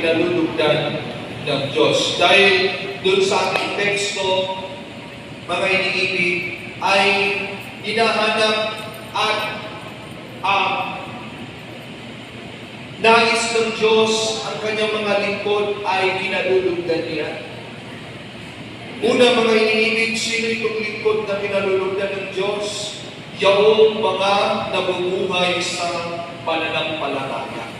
kinalulugdan ng Diyos. Dahil dun sa ating teksto, mga iniibig, ay hinahanap at ang nais ng Diyos ang kanyang mga lingkod ay kinalulugdan niya. Una mga iniibig, sino itong lingkod na kinalulugdan ng Diyos? Yaong mga nabubuhay sa pananampalataya.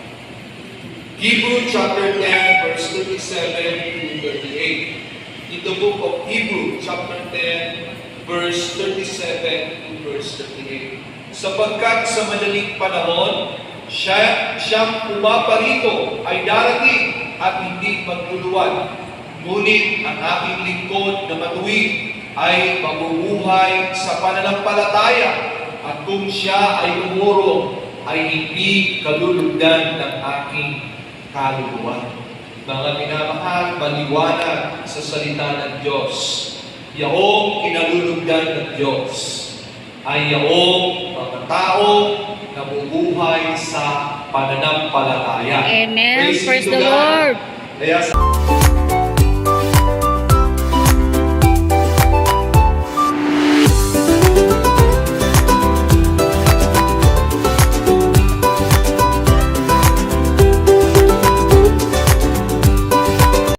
Hebrew chapter 10, verse 37 to 38. In the book of Hebrew chapter 10, verse 37 to verse 38. Sapagkat sa madaling panahon, siya, siyang pumaparito ay darating at hindi magluluwan. Ngunit ang aking lingkod na matuwid ay mabubuhay sa pananampalataya at kung siya ay umuro ay hindi kalulugdan ng aking kaluluwa. Mga minamahal, maliwanag sa salita ng Diyos. Yaong kinalulugdan ng Diyos ay yaong mga tao na bubuhay sa pananampalataya. Amen. Praise Praise the God. Lord. Kaya sa